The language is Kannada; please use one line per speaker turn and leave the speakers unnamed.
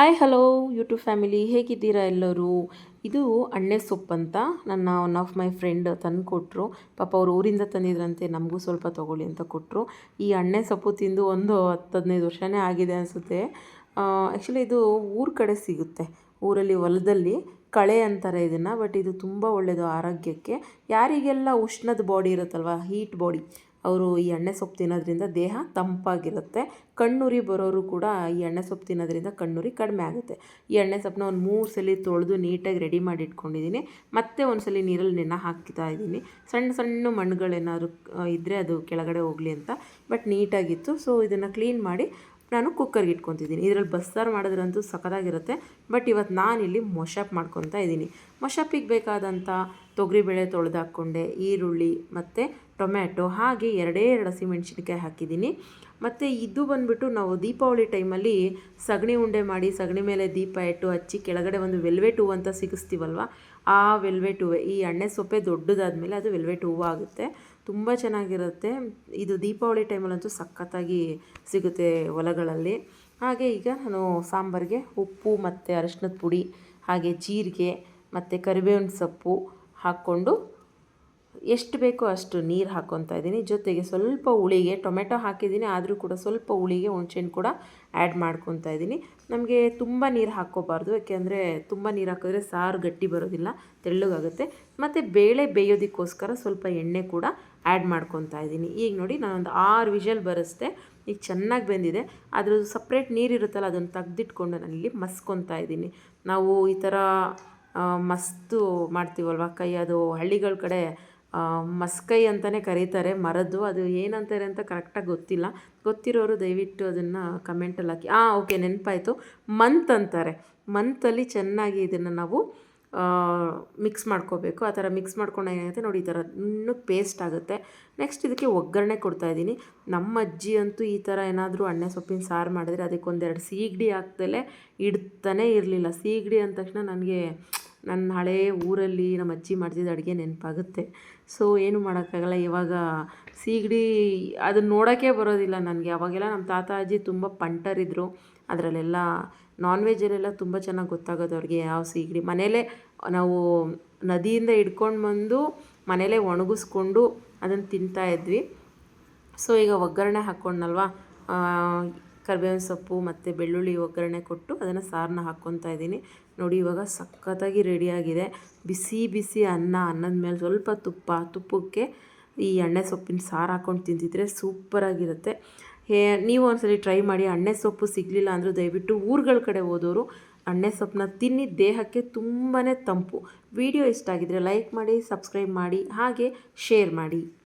ಹಾಯ್ ಹಲೋ ಯೂಟ್ಯೂಬ್ ಫ್ಯಾಮಿಲಿ ಹೇಗಿದ್ದೀರಾ ಎಲ್ಲರೂ? ಇದು ಅಣ್ಣೆ ಸೊಪ್ಪು ಅಂತ ನನ್ನ ಒನ್ ಆಫ್ ಮೈ ಫ್ರೆಂಡ್ ತಂದು ಕೊಟ್ಟರು ಪಾಪ ಅವ್ರು ಊರಿಂದ ತಂದಿದ್ರಂತೆ, ನಮಗೂ ಸ್ವಲ್ಪ ತೊಗೊಳ್ಳಿ ಅಂತ ಕೊಟ್ಟರು ಈ ಅಣ್ಣೆ ಸೊಪ್ಪು ತಿಂದು ಒಂದು ಹತ್ತು, ಹದಿನೈದು ವರ್ಷನೇ ಆಗಿದೆ ಅನಿಸುತ್ತೆ. ಆ್ಯಕ್ಚುಲಿ ಇದು ಊರ ಕಡೆ ಸಿಗುತ್ತೆ. ಊರಲ್ಲಿ ಹೊಲದಲ್ಲಿ ಕಳೆ ಅಂತಾರೆ ಇದನ್ನು ಬಟ್ ಇದು ತುಂಬ ಒಳ್ಳೆಯದು ಆರೋಗ್ಯಕ್ಕೆ. ಯಾರಿಗೆಲ್ಲ ಉಷ್ಣದ ಬಾಡಿ ಇರುತ್ತಲ್ವ ಹೀಟ್ ಬಾಡಿ ಅವರು ಈ ಎಣ್ಣೆ ಸೊಪ್ಪು ತಿನ್ನೋದ್ರಿಂದ ದೇಹ ತಂಪಾಗಿರುತ್ತೆ. ಕಣ್ಣುರಿ ಬರೋರು ಕೂಡ ಈ ಎಣ್ಣೆ ಸೊಪ್ಪು ತಿನ್ನೋದ್ರಿಂದ ಕಣ್ಣುರಿ ಕಡಿಮೆ ಆಗುತ್ತೆ. ಈ ಎಣ್ಣೆ ಸೊಪ್ಪನ್ನ ಒಂದು ಮೂರು ಸಲ ತೊಳೆದು ನೀಟಾಗಿ ರೆಡಿ ಮಾಡಿ ಇಟ್ಕೊಂಡಿದ್ದೀನಿ. ಮತ್ತೆ ಒಂದು ಸಲ ನೀರಲ್ಲಿ ನೆನೆ ಹಾಕ್ತಾ ಇದ್ದೀನಿ. ಸಣ್ಣ ಸಣ್ಣ ಮಣ್ಣುಗಳೇನಾದ್ರು ಇದ್ದರೆ ಅದು ಕೆಳಗಡೆ ಹೋಗಲಿ ಅಂತ. ಬಟ್ ನೀಟಾಗಿತ್ತು. ಸೊ ಇದನ್ನು ಕ್ಲೀನ್ ಮಾಡಿ ನಾನು ಕುಕ್ಕರ್ಗೆ ಇಟ್ಕೊತಿದ್ದೀನಿ. ಇದರಲ್ಲಿ ಬಸ್ಸಾರು ಮಾಡಿದ್ರಂತೂ ಸಖತ್ತಾಗಿರುತ್ತೆ. ಬಟ್ ಇವತ್ತು ನಾನಿಲ್ಲಿ ಮೊಶಪ್ ಮಾಡ್ಕೊತಾ ಇದ್ದೀನಿ. ಮೊಶಪ್ಪಿಗೆ ಬೇಕಾದಂಥ ತೊಗರಿಬೇಳೆ ತೊಳೆದು ಹಾಕ್ಕೊಂಡೆ ಈರುಳ್ಳಿ ಮತ್ತು ಟೊಮ್ಯಾಟೊ, ಹಾಗೆ ಎರಡೇ ಎರಡು ಹಸಿಮೆಣ್ಸಿನ್ಕಾಯಿ ಹಾಕಿದ್ದೀನಿ. ಮತ್ತು ಇದು ಬಂದುಬಿಟ್ಟು ನಾವು ದೀಪಾವಳಿ ಟೈಮಲ್ಲಿ ಸಗಣಿ ಉಂಡೆ ಮಾಡಿ ಸಗಣಿ ಮೇಲೆ ದೀಪ ಇಟ್ಟು ಹಚ್ಚಿ ಕೆಳಗಡೆ ಒಂದು ವೆಲ್ವೆಟ್ ಹೂವು ಅಂತ ಸಿಗಿಸ್ತೀವಲ್ವ? ಆ ವೆಲ್ವೆಟ್ ಹೂವೆ, ಈ ಎಣ್ಣೆ ಸೊಪ್ಪೆ ದೊಡ್ಡದಾದ ಮೇಲೆ ಅದು ವೆಲ್ವೆಟ್ ಹೂವು ಆಗುತ್ತೆ ತುಂಬ ಚೆನ್ನಾಗಿರುತ್ತೆ. ಇದು ದೀಪಾವಳಿ ಟೈಮಲ್ಲಂತೂ ಸಖತ್ತಾಗಿ ಸಿಗುತ್ತೆ ಹೊಲಗಳಲ್ಲಿ ಹಾಗೆ ಈಗ ನಾನು ಸಾಂಬಾರಿಗೆ ಉಪ್ಪು ಮತ್ತು ಅರಶಿನದ ಪುಡಿ, ಹಾಗೆ ಜೀರಿಗೆ ಮತ್ತು ಕರಿಬೇವಿನ ಸೊಪ್ಪು ಹಾಕ್ಕೊಂಡು ಎಷ್ಟು ಬೇಕೋ ಅಷ್ಟು ನೀರು ಹಾಕ್ಕೊತಾ ಇದ್ದೀನಿ. ಜೊತೆಗೆ ಸ್ವಲ್ಪ ಹುಳಿಗೆ ಟೊಮೆಟೊ ಹಾಕಿದ್ದೀನಿ. ಆದರೂ ಕೂಡ ಸ್ವಲ್ಪ ಹುಳಿಗೆ ಹುಣ್ಸೆಹಣ್ಣು ಕೂಡ ಆ್ಯಡ್ ಮಾಡ್ಕೊತಾ ಇದ್ದೀನಿ. ನಮಗೆ ತುಂಬ ನೀರು ಹಾಕ್ಕೋಬಾರ್ದು. ಯಾಕೆಂದರೆ ತುಂಬ ನೀರು ಹಾಕಿದ್ರೆ ಸಾರು ಗಟ್ಟಿ ಬರೋದಿಲ್ಲ, ತೆಳ್ಳಗಾಗುತ್ತೆ. ಮತ್ತು ಬೇಳೆ ಬೇಯೋದಕ್ಕೋಸ್ಕರ ಸ್ವಲ್ಪ ಎಣ್ಣೆ ಕೂಡ ಆ್ಯಡ್ ಮಾಡ್ಕೊತಾ ಇದ್ದೀನಿ. ಈಗ ನೋಡಿ ನಾನೊಂದು ಆರು ವಿಷಲ್ ಬರೆಸ್ದೆ. ಈಗ ಚೆನ್ನಾಗಿ ಬೆಂದಿದೆ. ಅದ್ರ ಸಪ್ರೇಟ್ ನೀರಿರುತ್ತಲ್ಲ ಅದನ್ನು ತೆಗ್ದಿಟ್ಕೊಂಡು ನಾನಿಲ್ಲಿ ಮಸ್ಕೊತಾ ಇದ್ದೀನಿ. ನಾವು ಈ ಥರ ಮಸ್ತು ಮಾಡ್ತೀವಲ್ವ? ಕೈ, ಅದು ಹಳ್ಳಿಗಳ ಕಡೆ ಮಸ್ಕೈ ಅಂತಲೇ ಕರೀತಾರೆ, ಮರದ್ದು. ಅದು ಏನಂತಾರೆ ಅಂತ ಕರೆಕ್ಟಾಗಿ ಗೊತ್ತಿಲ್ಲ. ಗೊತ್ತಿರೋರು ದಯವಿಟ್ಟು ಅದನ್ನು ಕಮೆಂಟಲ್ಲಿ ಹಾಕಿ. ಹಾಂ ಓಕೆ ನೆನಪಾಯಿತು. ಮಂತ್ ಅಂತಾರೆ. ಮಂತಲ್ಲಿ ಚೆನ್ನಾಗಿ ಇದನ್ನು ನಾವು ಮಿಕ್ಸ್ ಮಾಡ್ಕೋಬೇಕು. ಆ ಥರ ಮಿಕ್ಸ್ ಮಾಡ್ಕೊಂಡು ಏನಾಗುತ್ತೆ? ನೋಡಿ, ಈ ಥರ ಇನ್ನೂ ಪೇಸ್ಟ್ ಆಗುತ್ತೆ. ನೆಕ್ಸ್ಟ್ ಇದಕ್ಕೆ ಒಗ್ಗರಣೆ ಕೊಡ್ತಾ ಇದ್ದೀನಿ. ನಮ್ಮ ಅಜ್ಜಿ ಅಂತೂ ಈ ಥರ ಏನಾದರೂ ಅಣ್ಣೆ ಸೊಪ್ಪಿನ ಸಾರು ಮಾಡಿದರೆ ಅದಕ್ಕೊಂದೆರಡು ಸೀಗಡಿ ಹಾಕ್ದಲೇ ಇಡ್ತಾನೇ ಇರಲಿಲ್ಲ. ಸೀಗಡಿ ಅಂದ ತಕ್ಷಣ ನನಗೆ ನನ್ನ ಹಳೆ ಊರಲ್ಲಿ ನಮ್ಮ ಅಜ್ಜಿ ಮಾಡ್ತಿದ್ದ ಅಡುಗೆ ನೆನಪಾಗುತ್ತೆ. ಸೊ ಏನು ಮಾಡೋಕ್ಕಾಗಲ್ಲ. ಇವಾಗ ಸೀಗಡಿ ಅದನ್ನ ನೋಡೋಕ್ಕೆ ಬರೋದಿಲ್ಲ ನನಗೆ. ಅವಾಗೆಲ್ಲ ನಮ್ಮ ತಾತ, ಅಜ್ಜಿ ತುಂಬ ಪಂಟರಿದ್ದರು ಅದರಲ್ಲೆಲ್ಲ ನಾನ್ ವೆಜ್ಜಲ್ಲೆಲ್ಲ ತುಂಬ ಚೆನ್ನಾಗಿ ಗೊತ್ತಾಗೋದು ಅವ್ರಿಗೆ ಯಾವ ಸೀಗಡಿ. ಮನೇಲೇ ನಾವು ನದಿಯಿಂದ ಹಿಡ್ಕೊಂಡು ಬಂದು ಮನೇಲೇ ಒಣಗಿಸ್ಕೊಂಡು ಅದನ್ನು ತಿಂತಾಯಿದ್ವಿ ಸೊ ಈಗ ಒಗ್ಗರಣೆ ಹಾಕ್ಕೊಂಡ್ನಲ್ವ? ಕರಿಬೇವಿನ ಸೊಪ್ಪು ಮತ್ತು ಬೆಳ್ಳುಳ್ಳಿ ಒಗ್ಗರಣೆ ಕೊಟ್ಟು ಅದನ್ನು ಸಾರನ್ನ ಹಾಕ್ಕೊತಾ ಇದ್ದೀನಿ. ನೋಡಿ, ಇವಾಗ ಸಖತ್ತಾಗಿ ರೆಡಿಯಾಗಿದೆ ಬಿಸಿ ಬಿಸಿ ಅನ್ನ, ಅನ್ನದ ಮೇಲೆ ಸ್ವಲ್ಪ ತುಪ್ಪ, ತುಪ್ಪಕ್ಕೆ ಈ ಎಣ್ಣೆ ಸೊಪ್ಪಿನ ಸಾರು ಹಾಕ್ಕೊಂಡು ತಿಂತಿದ್ರೆ ಸೂಪರಾಗಿರುತ್ತೆ ಹೇ, ನೀವು ಒಂದ್ಸಲಿ ಟ್ರೈ ಮಾಡಿ. ಅಣ್ಣೆ ಸೊಪ್ಪು ಸಿಗಲಿಲ್ಲ ಅಂದರೂ ದಯವಿಟ್ಟು ಊರುಗಳ ಕಡೆ ಹೋದವರು ಅಣ್ಣೆ ಸೊಪ್ಪನ್ನ ತಿನ್ನಿ. ದೇಹಕ್ಕೆ ತುಂಬಾ ತಂಪು. ವಿಡಿಯೋ ಇಷ್ಟ ಆಗಿದ್ರೆ ಲೈಕ್ ಮಾಡಿ ಸಬ್ಸ್ಕ್ರೈಬ್ ಮಾಡಿ, ಹಾಗೆ ಶೇರ್ ಮಾಡಿ.